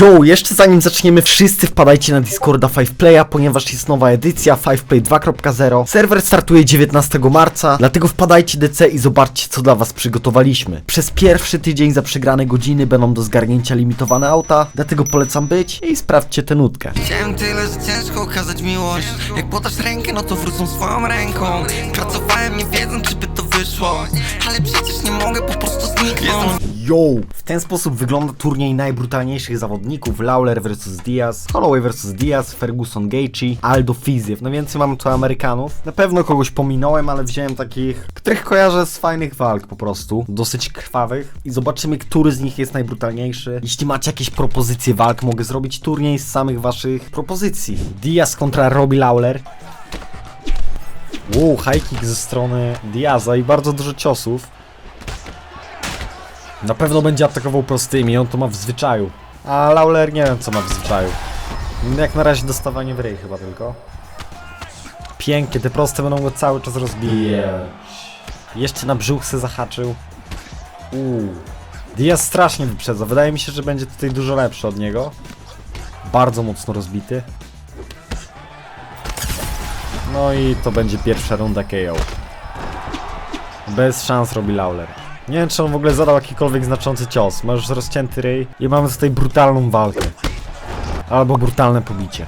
Yo, jeszcze zanim zaczniemy, wszyscy wpadajcie na Discorda 5Playa, ponieważ jest nowa edycja 5Play 2.0. Serwer startuje 19 marca, dlatego wpadajcie DC i zobaczcie co dla was przygotowaliśmy. Przez pierwszy tydzień za przegrane godziny będą do zgarnięcia limitowane auta, dlatego polecam być i sprawdźcie tę nutkę. Chciałem tyle, że ciężko okazać miłość Jak podasz rękę, no to wrócą swoją ręką Pracowałem nie wiedząc, czy by to wyszło Ale przecież nie mogę po prostu zniknąć Yo! W ten sposób wygląda turniej najbrutalniejszych zawodników Lawler vs Diaz, Holloway vs Diaz, Ferguson Gaethje, Aldo Fiziev. No więcej mam tu Amerykanów. Na pewno kogoś pominąłem, ale wziąłem takich, których kojarzę z fajnych walk po prostu. Dosyć krwawych. I zobaczymy, który z nich jest najbrutalniejszy. Jeśli macie jakieś propozycje walk, mogę zrobić turniej z samych waszych propozycji. Diaz kontra Robbie Lawler. Wow, high kick ze strony Diaza i bardzo dużo ciosów. Na pewno będzie atakował prostymi, on to ma w zwyczaju. A Lawler nie wiem co ma w zwyczaju. Jak na razie dostawanie w ryj chyba tylko. Pięknie, te proste będą go cały czas rozbijać. Jeszcze na brzuch se zahaczył. Uuu. Diaz strasznie wyprzedza. Wydaje mi się, że będzie tutaj dużo lepszy od niego. Bardzo mocno rozbity. No i to będzie pierwsza runda KO. Bez szans robi Lawler. Nie wiem, czy on w ogóle zadał jakikolwiek znaczący cios. Ma już rozcięty ryj i mamy tutaj brutalną walkę. Albo brutalne pobicie.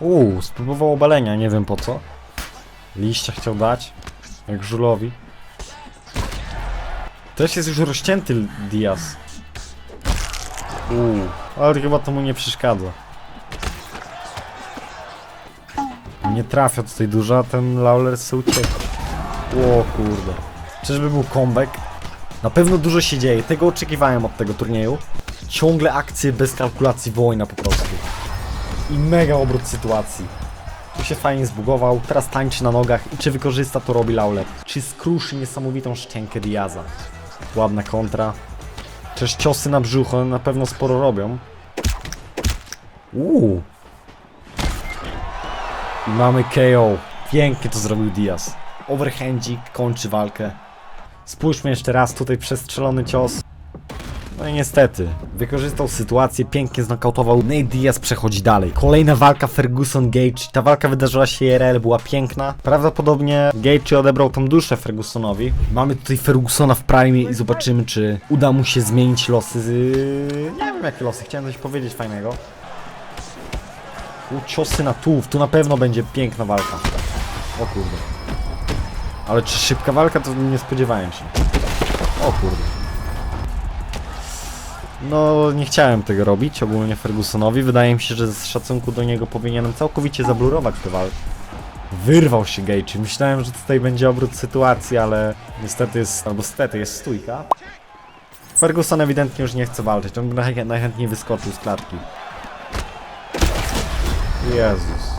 Uuu, spróbował obalenia, nie wiem po co. Liścia chciał dać, jak żulowi. Też jest już rozcięty Diaz. Uuu, ale chyba to mu nie przeszkadza. Nie trafia tutaj dużo, a ten Lawler se ucieka. O kurde. Czyżby był comeback? Na pewno dużo się dzieje, tego oczekiwałem od tego turnieju. Ciągle akcje bez kalkulacji wojna po prostu. I mega obrót sytuacji. Tu się fajnie zbugował, teraz tańczy na nogach i czy wykorzysta to robi Lawler? Czy skruszy niesamowitą szczękę Diaza? Ładna kontra. Też ciosy na brzuch, one na pewno sporo robią. Uuu. I mamy KO. Pięknie to zrobił Diaz. Overhandzik kończy walkę. Spójrzmy jeszcze raz, tutaj przestrzelony cios. No i niestety, wykorzystał sytuację, pięknie znokautował. Nate Diaz przechodzi dalej. Kolejna walka Ferguson Gage. Ta walka wydarzyła się IRL, była piękna. Prawdopodobnie Gage odebrał tą duszę Fergusonowi. Mamy tutaj Fergusona w prime i zobaczymy, czy uda mu się zmienić losy. Z... Nie wiem jakie losy, chciałem coś powiedzieć fajnego. U, ciosy na tułów, tu na pewno będzie piękna walka. O kurde. Ale czy szybka walka, to nie spodziewałem się. O kurde. No, nie chciałem tego robić ogólnie Fergusonowi. Wydaje mi się, że z szacunku do niego powinienem całkowicie zablurować tę walkę. Wyrwał się Gage. Myślałem, że tutaj będzie obrót sytuacji, ale niestety jest, albo stety jest stójka. Ferguson ewidentnie już nie chce walczyć. On najchętniej wyskoczył z klatki. Jezus.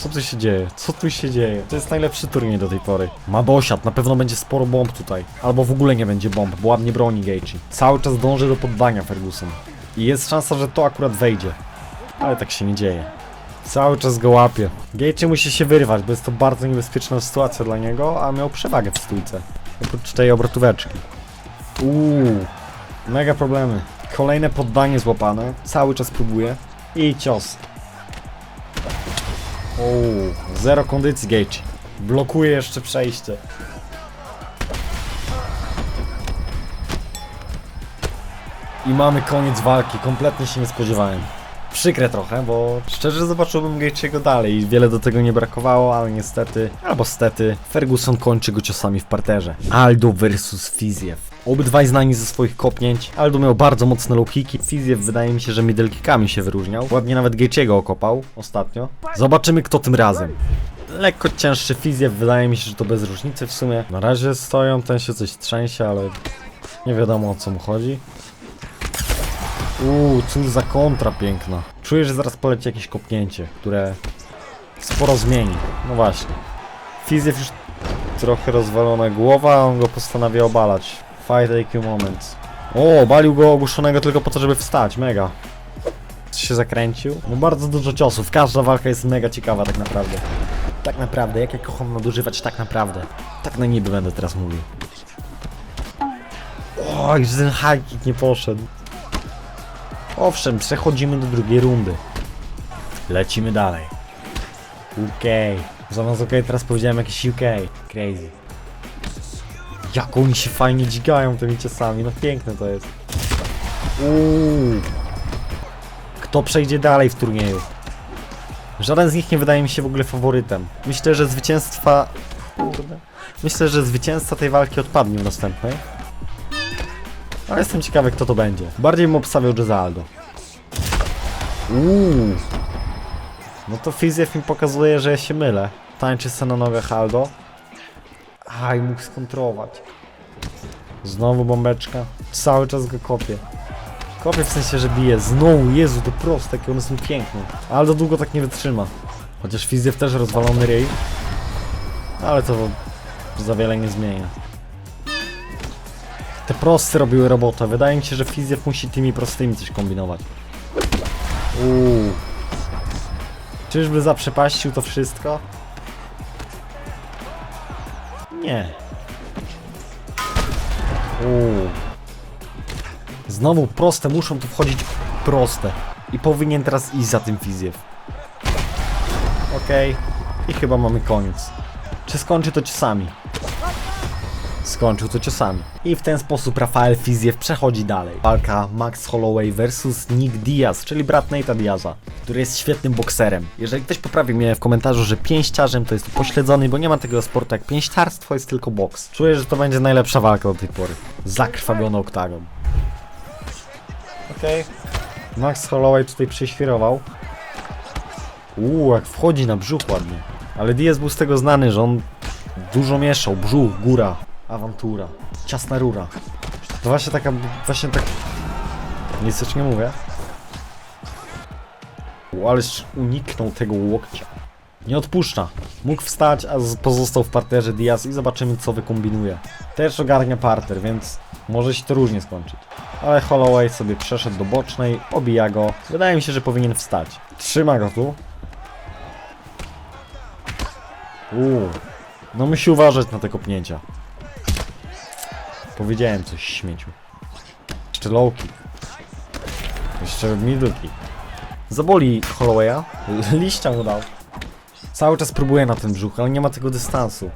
Co tu się dzieje? Co tu się dzieje? To jest najlepszy turniej do tej pory. Ma dosiad, na pewno będzie sporo bomb tutaj. Albo w ogóle nie będzie bomb, bo ładnie broni Gaethje. Cały czas dąży do poddania Ferguson. I jest szansa, że to akurat wejdzie. Ale tak się nie dzieje. Cały czas go łapie. Gaethje musi się wyrwać, bo jest to bardzo niebezpieczna sytuacja dla niego, a miał przewagę w stójce. Oprócz tej obrotóweczki. Uuu, mega problemy. Kolejne poddanie złapane. Cały czas próbuje. I cios. Uuu, zero kondycji Gage. Blokuje jeszcze przejście. I mamy koniec walki, kompletnie się nie spodziewałem. Przykre trochę, bo szczerze zobaczyłbym Gage'ego dalej i wiele do tego nie brakowało, ale niestety, albo stety, Ferguson kończy go ciosami w parterze. Aldo versus Fiziev. Obydwaj znani ze swoich kopnięć. Aldo miał bardzo mocne low kicki. Fiziev wydaje mi się, że middle kickami się wyróżniał. Ładnie nawet Gage'ego okopał ostatnio. Zobaczymy kto tym razem. Lekko cięższy Fiziev, wydaje mi się, że to bez różnicy w sumie. Na razie stoją, ten się coś trzęsie, ale nie wiadomo o co mu chodzi. Uuu, cóż za kontra piękna. Czuję, że zaraz poleci jakieś kopnięcie, które sporo zmieni. No właśnie. Fizjew już trochę rozwalona głowa, on go postanawia obalać. Fight IQ moment. O, obalił go ogłuszonego tylko po to, żeby wstać. Mega. Się zakręcił. No bardzo dużo ciosów. Każda walka jest mega ciekawa tak naprawdę. Tak naprawdę, jak ja kocham nadużywać tak naprawdę. Tak na niby będę teraz mówił. Oj, że ten high nie poszedł. Owszem, przechodzimy do drugiej rundy. Lecimy dalej. UK. Zamiast UK teraz powiedziałem jakieś UK. Crazy. Jak oni się fajnie dźgają tymi ciosami, no piękne to jest. Uuu. Kto przejdzie dalej w turnieju? Żaden z nich nie wydaje mi się w ogóle faworytem. Myślę, że zwycięstwa... Kurde. Myślę, że zwycięzca tej walki odpadnie w następnej. Ale jestem ciekawy, kto to będzie. Bardziej bym obstawiał Jezaldo. Uuu. No to Fizjew mi pokazuje, że ja się mylę. Tańczy se na nogach Aldo. Aj, mógł skontrować. Znowu bombeczka. Cały czas go kopię. Kopię w sensie, że bije. Znowu, Jezu, to proste, jakie one są piękne. Aldo długo tak nie wytrzyma. Chociaż Fizjew też rozwalony ryj. Ale to za wiele nie zmienia. Te proste robiły robotę. Wydaje mi się, że Fizjew musi tymi prostymi coś kombinować. Uuu. Czyżby zaprzepaścił to wszystko? Nie. Uuu. Znowu proste, muszą tu wchodzić proste. I powinien teraz iść za tym Fizjew. Okej. I chyba mamy koniec. Czy skończy to ciosami? Skończył to ciosami. I w ten sposób Rafael Fizjew przechodzi dalej. Walka Max Holloway versus Nick Diaz, czyli brat Nate'a Diaza, który jest świetnym bokserem. Jeżeli ktoś poprawi mnie w komentarzu, że pięściarzem to jest pośledzony, bo nie ma takiego sportu jak pięściarstwo, jest tylko boks. Czuję, że to będzie najlepsza walka do tej pory. Zakrwawiony oktagon. Okej. Max Holloway tutaj prześwirował. Uuu, jak wchodzi na brzuch ładnie. Ale Diaz był z tego znany, że on dużo mieszał. Brzuch, góra, awantura, ciasna rura. To właśnie taka, właśnie tak... Nic też nie mówię. U, ależ uniknął tego łokcia. Nie odpuszcza. Mógł wstać, a pozostał w parterze Diaz i zobaczymy co wykombinuje. Też ogarnia parter, więc może się to różnie skończyć. Ale Holloway sobie przeszedł do bocznej, obija go. Wydaje mi się, że powinien wstać. Trzyma go tu. Uuu. No musi uważać na te kopnięcia. Powiedziałem coś śmieciu. Jeszcze low kick. Jeszcze middle. Zaboli Hollowaya. Liścia mu dał. Cały czas próbuje na ten brzuch, ale nie ma tego dystansu.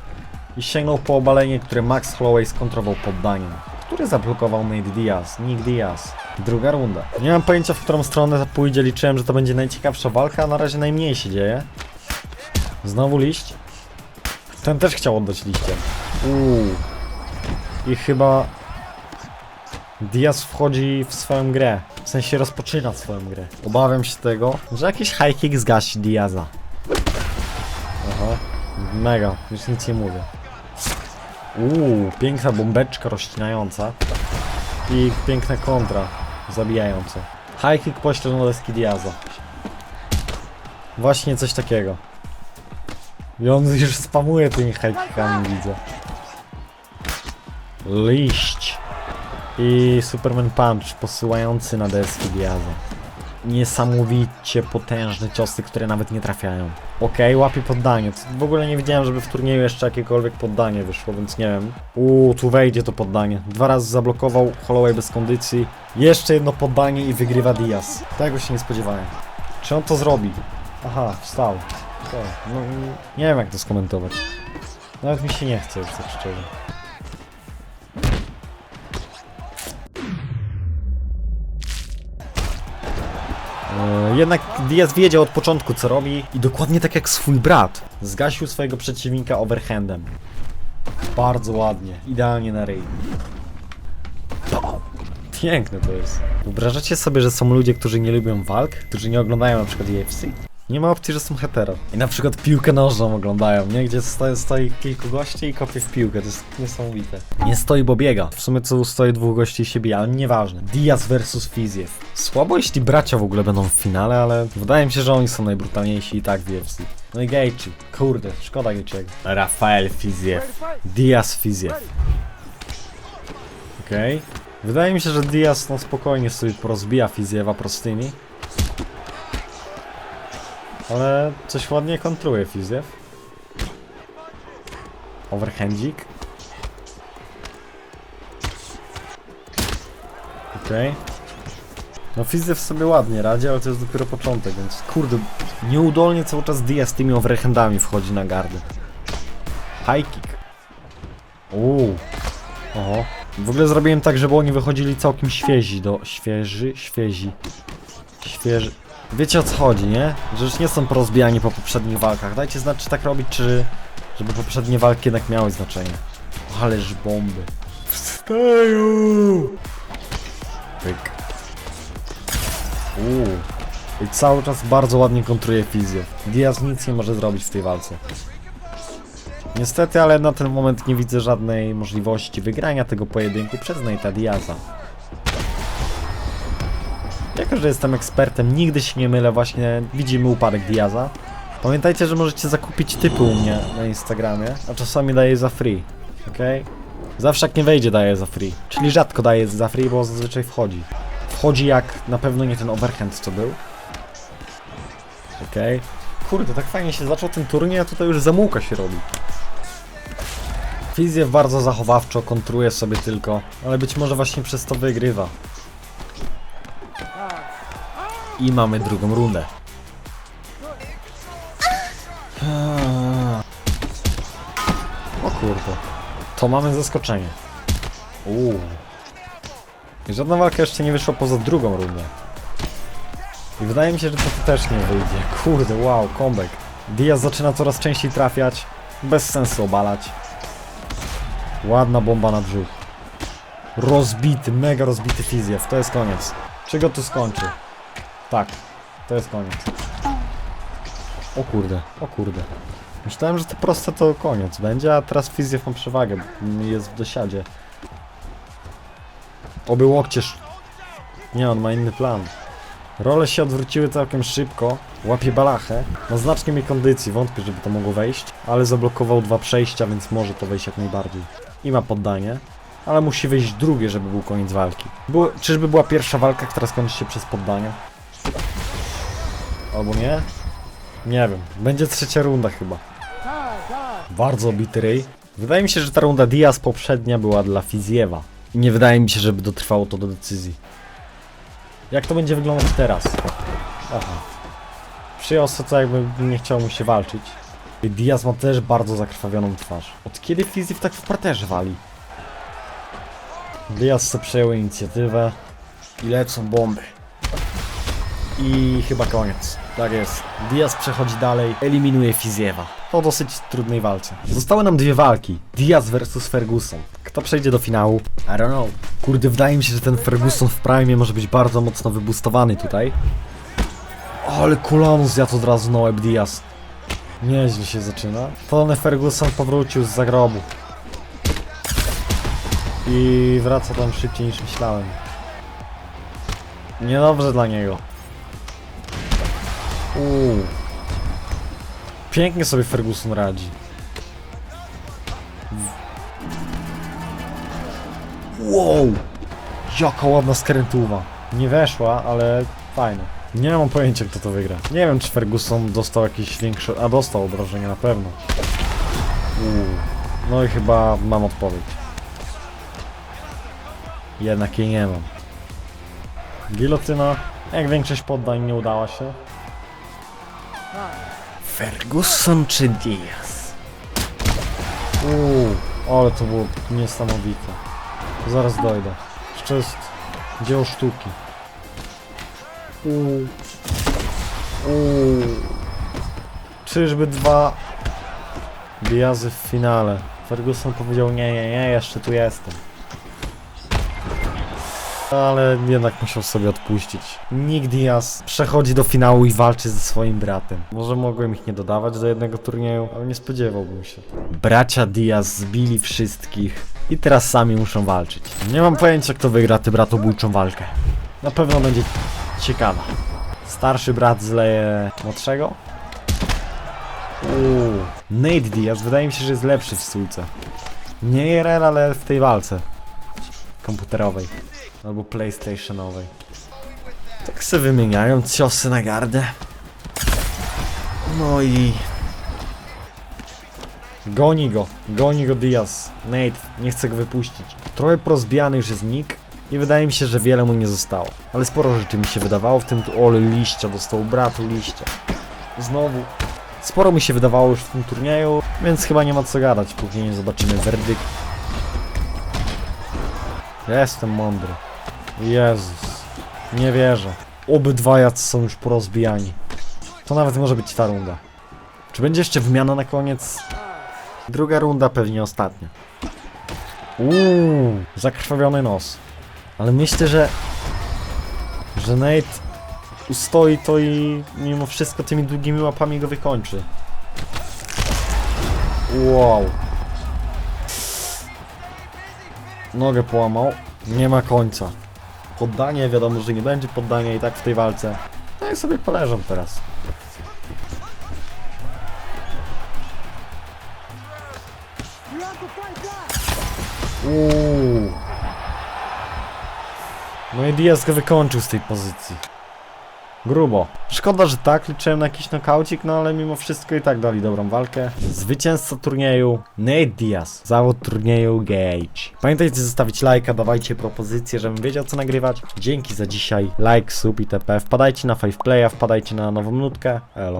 I sięgnął po obalenie, które Max Holloway skontrował poddaniem. Który zablokował Nate Diaz, Nick Diaz. Druga runda. Nie mam pojęcia, w którą stronę to pójdzie. Liczyłem, że to będzie najciekawsza walka, a na razie najmniej się dzieje. Znowu liść. Ten też chciał oddać liściem. Uuu. I chyba... Diaz wchodzi w swoją grę. W sensie rozpoczyna swoją grę. Obawiam się tego, że jakiś high kick zgasi Diaza. Aha. Mega. Już nic nie mówię. Uuu, piękna bombeczka rozcinająca. I piękna kontra. Zabijająca. High kick pośle na deski Diaza. Właśnie coś takiego. I on już spamuje tymi hajkikami, widzę. Liść. I Superman Punch posyłający na deski Diaza. Niesamowicie potężne ciosy, które nawet nie trafiają. Okej, łapie poddanie. W ogóle nie widziałem, żeby w turnieju jeszcze jakiekolwiek poddanie wyszło, więc nie wiem. Uuu, tu wejdzie to poddanie. Dwa razy zablokował Holloway bez kondycji. Jeszcze jedno poddanie i wygrywa Diaz. Tego się nie spodziewałem. Czy on to zrobi? Aha, wstał. Okej, no nie wiem jak to skomentować. Nawet mi się nie chce już tak szczerze. Jednak Diaz wiedział od początku co robi i dokładnie tak jak swój brat zgasił swojego przeciwnika overhandem. Bardzo ładnie, idealnie na ryj. Piękne to jest. Wyobrażacie sobie, że są ludzie, którzy nie lubią walk, którzy nie oglądają na przykład UFC? Nie ma opcji, że są hetero. I na przykład piłkę nożną oglądają, nie? Gdzie stoi, stoi kilku gości i kopie w piłkę, to jest niesamowite. Nie stoi, bo biega. W sumie co stoi dwóch gości i się bije, ale nieważne. Diaz versus Fizjew. Słabo jeśli bracia w ogóle będą w finale, ale wydaje mi się, że oni są najbrutalniejsi i tak w UFC. No i Gaethje. Kurde, szkoda Gaethje'ego. Rafael Fizjew. Diaz Fizjew. Okej. Wydaje mi się, że Diaz no spokojnie sobie porozbija Fizjewa prostymi. Ale coś ładnie kontruje Fizjew. Overhandzik. Okej. No Fizzew sobie ładnie radzi, ale to jest dopiero początek, więc kurde, nieudolnie cały czas Diaz tymi overhandami wchodzi na gardę. High kick. Uuu. Oho. W ogóle zrobiłem tak, żeby oni wychodzili całkiem świezi do... Świeży? Świezi. Świeży... Wiecie o co chodzi, nie? Że już nie są porozbijani po poprzednich walkach. Dajcie znać, czy tak robić, czy... Żeby poprzednie walki jednak miały znaczenie. Ależ bomby. Wstają! Pyk. Uuu. I cały czas bardzo ładnie kontruje fizję. Diaz nic nie może zrobić w tej walce. Niestety, ale na ten moment nie widzę żadnej możliwości wygrania tego pojedynku przez Nate'a Diaza. Jako, że jestem ekspertem, nigdy się nie mylę, właśnie widzimy upadek Diaza. Pamiętajcie, że możecie zakupić typy u mnie na Instagramie, a czasami daję za free, okej? Zawsze jak nie wejdzie daję za free, czyli rzadko daję za free, bo zazwyczaj wchodzi. Wchodzi jak na pewno nie ten overhand co był. Okej. Kurde, tak fajnie się zaczął ten turniej, a tutaj już zamułka się robi. Fizjew bardzo zachowawczo kontruje sobie tylko, ale być może właśnie przez to wygrywa. I mamy drugą rundę. O kurde. To mamy zaskoczenie. Uuu. Żadna walka jeszcze nie wyszła poza drugą rundę. I wydaje mi się, że to też nie wyjdzie. Kurde, wow, comeback. Diaz zaczyna coraz częściej trafiać. Bez sensu obalać. Ładna bomba na brzuch. Rozbity, mega rozbity Fizjew. To jest koniec. Czy go tu skończy? Tak, to jest koniec. O kurde, o kurde. Myślałem, że to proste to koniec będzie, a teraz Fizjew ma przewagę. bo Jest w dosiadzie. Oby łokcież. Nie, on ma inny plan. Role się odwróciły całkiem szybko. Łapie balachę. Ma znacznie mniej kondycji, wątpię, żeby to mogło wejść. Ale zablokował dwa przejścia, więc może to wejść jak najbardziej. I ma poddanie. Ale musi wejść drugie, żeby był koniec walki. Było, czyżby była pierwsza walka, która skończy się przez poddanie? Albo nie? Nie wiem. Będzie trzecia runda chyba. Bardzo obity ryj. Wydaje mi się, że ta runda Diaz poprzednia była dla Fizjewa. I nie wydaje mi się, żeby dotrwało to do decyzji. Jak to będzie wyglądać teraz? Aha. Przyjął co jakby nie chciał mu się walczyć. I Diaz ma też bardzo zakrwawioną twarz. Od kiedy Fizjew tak w parterze wali? Diaz sobie przejął inicjatywę. I lecą bomby. I chyba koniec. Tak jest. Diaz przechodzi dalej, eliminuje Fizjewa. Po dosyć trudnej walce. Zostały nam dwie walki. Diaz versus Ferguson. Kto przejdzie do finału? I don't know. Kurde, wydaje mi się, że ten Ferguson w Prime może być bardzo mocno wybustowany tutaj. Ale kolano zjadł od razu na łeb Diaz. Nieźle się zaczyna. Tony Ferguson powrócił z zagrobu. I wraca tam szybciej niż myślałem. Niedobrze dla niego. Uuu. Pięknie sobie Ferguson radzi. Wow! Jaka ładna skrętuwa. Nie weszła, ale fajne. Nie mam pojęcia kto to wygra. Nie wiem czy Ferguson dostał jakieś większe... A dostał obrażenia na pewno. Uuu. No i chyba mam odpowiedź. Jednak jej nie mam. Gilotyna, jak większość poddań nie udała się. Ferguson czy Diaz? Uuu, ale to było niesamowite. Zaraz dojdę. Jeszcze jest dzieło sztuki. Uuu. Uuu. Czyżby dwa Diazy w finale? Ferguson powiedział nie, nie, nie, jeszcze tu jestem. Ale jednak musiał sobie odpuścić. Nick Diaz przechodzi do finału i walczy ze swoim bratem. Może mogłem ich nie dodawać do jednego turnieju, ale nie spodziewałbym się. Bracia Diaz zbili wszystkich i teraz sami muszą walczyć. Nie mam pojęcia kto wygra tę bratobójczą walkę. Na pewno będzie ciekawa. Starszy brat zleje młodszego? Uuu. Nate Diaz wydaje mi się, że jest lepszy w stójce. Nie IRL, ale w tej walce. Komputerowej. Albo PlayStationowej. Tak se wymieniają ciosy na gardę. No i... Goni go, goni go Diaz. Nate, nie chce go wypuścić. Trochę porozbijany już jest Nick, I wydaje mi się, że wiele mu nie zostało. Ale sporo rzeczy mi się wydawało, w tym tu Ole liścia dostał bratu liścia. Znowu. Sporo mi się wydawało już w tym turnieju, więc chyba nie ma co gadać, póki nie zobaczymy werdykt. Jestem mądry. Jezus. Nie wierzę. Obydwaj są już porozbijani. To nawet może być ta runda. Czy będzie jeszcze wymiana na koniec? Druga runda pewnie ostatnia. Uuu, zakrwawiony nos. Ale myślę, że... Że Nate ustoi to i mimo wszystko tymi długimi łapami go wykończy. Wow. Nogę połamał. Nie ma końca. Poddanie, wiadomo, że nie będzie poddania i tak w tej walce. No i sobie poleżą teraz. Uuu. No i Diaz go wykończył z tej pozycji. Grubo. Szkoda, że tak, liczyłem na jakiś nokaucik, no ale mimo wszystko i tak dali dobrą walkę. Zwycięzca turnieju Nate Diaz. Zawód turnieju Gage. Pamiętajcie zostawić lajka, dawajcie propozycje, żebym wiedział co nagrywać. Dzięki za dzisiaj. Like, sub i tp. Wpadajcie na 5playa, wpadajcie na nową nutkę. Elo.